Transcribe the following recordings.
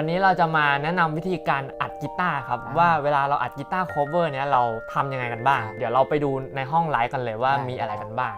วันนี้เราจะมาแนะนำวิธีการอัดกีตาร์ครับอ่าว่าเวลาเราอัดกีตาร์ cover เนี้ยเราทำยังไงกันบ้าง เดี๋ยวเราไปดูในห้องไลฟ์กันเลยว่าได้มีอะไรกันบ้าง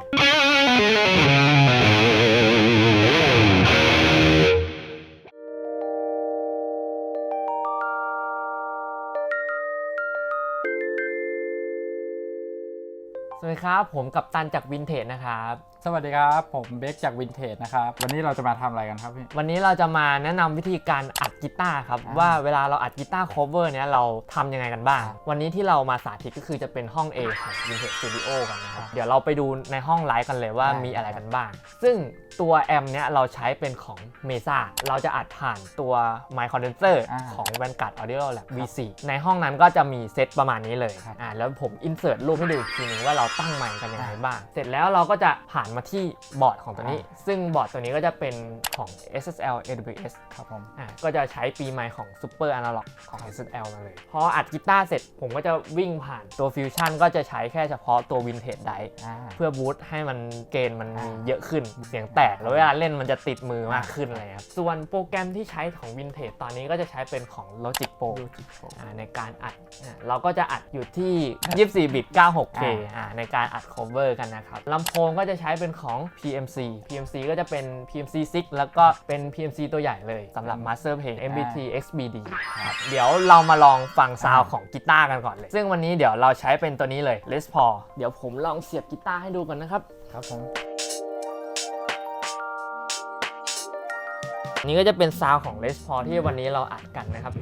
สวัสดีครับ ผมกับตันจากวินเทจนะครับ สวัสดีครับ ผมเบคจากวินเทจนะครับ วันนี้เราจะมาทำอะไรกันครับพี่ วันนี้เราจะมาแนะนำวิธีการอัดกีตาร์ครับ อ่า ว่าเวลาเราอัดกีตาร์ cover เนี้ยเราทำยังไงกันบ้างครับวันนี้ที่เรามาสาธิตก็คือจะเป็นห้อง A ของ Vintage Studio กันนะครับครับ เดี๋ยวเราไปดูในห้องไลฟ์กันเลยว่าได้มีอะไรกันบ้าง ซึ่งตัวแอมเนี้ยเราใช้เป็นของ Mesa เราจะอัดผ่านตัว Mic Condenser อ่าของ Vanguard Audio Lab V4 ในห้องนั้นก็จะมีเซตประมาณนี้เลยครับ อ่าแล้วผมอินเสิร์ตรูปให้ดูอีกทีนึงว่าเราตั้งไมค์กันยังไงบ้าง เสร็จแล้วเราก็จะผ่านมาที่บอร์ดของตัวนี้ ซึ่งบอร์ดตัวนี้ก็จะเป็นของ SSL AWS ครับผมอะก็จะใช้ปีใหม่ของ Super Analog ของ SSL มาเลย พออัดกีตาร์เสร็จผมก็จะวิ่งผ่านตัวฟิวชั่นก็จะใช้แค่เฉพาะตัววินเทจไดอ่าเพื่อบูตให้มันเกณฑ์มันมีอ่าเยอะขึ้น เสียงแตกแล้วเวลาเล่นมันจะติดมือมากขึ้นอะไรครับ ส่วนโปรแกรมที่ใช้ของวินเทจตอนนี้ก็จะใช้เป็นของ Logic Pro ดูจิตโฟอ่าในการอัดอ่าเราก็จะอัดอยู่ที่ 24 บิต 96K อ่าในการอัด cover กันนะครับลำโพงก็จะใช้เป็นของ PMC PMC ก็จะเป็น PMC 6 แล้วก็เป็น PMC ตัวใหญ่เลยสำหรับ master เพลง MBT XBD ครับเดี๋ยวเรามาลองฟังซาวด์ของกีตาร์กันก่อนเลย ซึ่งวันนี้เดี๋ยวเราใช้เป็นตัวนี้เลย Les Paul เดี๋ยวผมลองเสียบกีตาร์ให้ดูก่อนนะครับ ครับผมนี่ก็จะเป็นซาวด์ของ Les Paul ที่วันนี้เราอัดกันนะครับ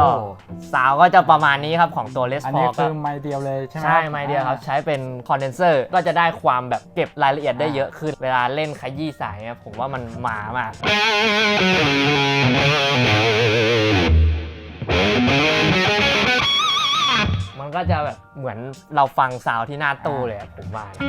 ก็ซาวด์ก็จะประมาณนี้ครับของตัว Les อัน Paul นี้ก็คือไมค์เดียวเลยใช่ไหมใช่ไม่เดียวครับ ใช้เป็นคอนเดนเซอร์ก็จะได้ความแบบเก็บรายละเอียดได้เยอะขึ้นเวลาเล่นขยี้สายเนี่ยผมว่ามันมามาก มันก็จะแบบเหมือนเราฟังซาวด์ที่หน้าตู้เลยอะผมว่านะ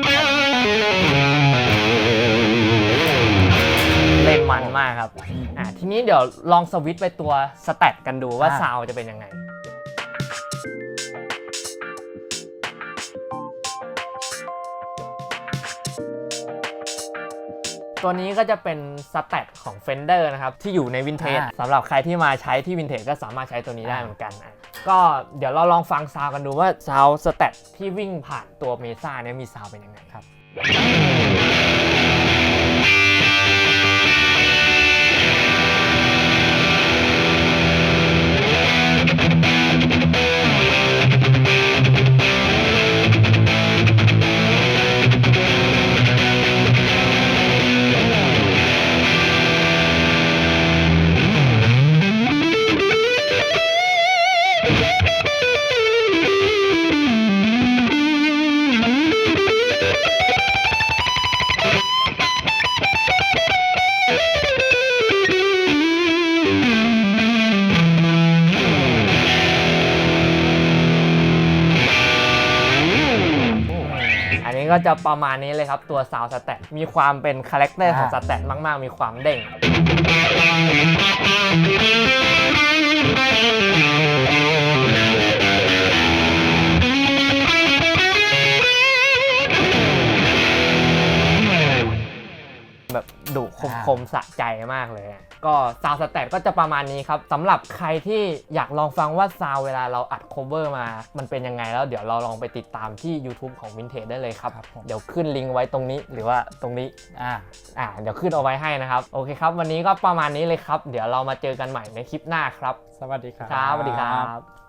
เล่นมันมากครับอะทีนี้เดี๋ยวลองสวิตช์ไปตัวสแตทกันดูว่าอ่าซาวด์จะเป็นยังไง ตัวนี้ก็จะเป็นสแตทของ Fender นะครับ ที่อยู่ในวินเทจอ่า สำหรับใครที่มาใช้ที่วินเทจก็สามารถใช้ตัวนี้ได้เหมือนกันอะก็เดี๋ยวเราลองฟังซาวด์กันดูว่าซาวด์สแตทที่วิ่งผ่านตัวเมซ่าเนี่ยมีซาวด์เป็นยังไงครับอั ก็จะประมาณนี้เลยครับ ตัวซาวสแตทมีความเป็นคาแรคเตอร์ของสอ่าแตทมาก ๆ มีความเด้งแบบ คมอ่าคมสะใจมากเลยอะก็ซาวสแตทก็จะประมาณนี้ครับสำหรับใครที่อยากลองฟังว่าซาวเวลาเราอัด cover มา มันเป็นยังไงแล้วเดี๋ยวเราลองไปติดตามที่ YouTube ของ Vintage ได้เลยครับครับผมเดี๋ยวขึ้นลิงก์ไว้ตรงนี้หรือว่าตรงนี้อ่าอ่าเดี๋ยวขึ้นเอาไว้ให้นะครับ โอเคครับ วันนี้ก็ประมาณนี้เลยครับ เดี๋ยวเรามาเจอกันใหม่ในคลิปหน้าครับ สวัสดีครับครับสวัสดีครับ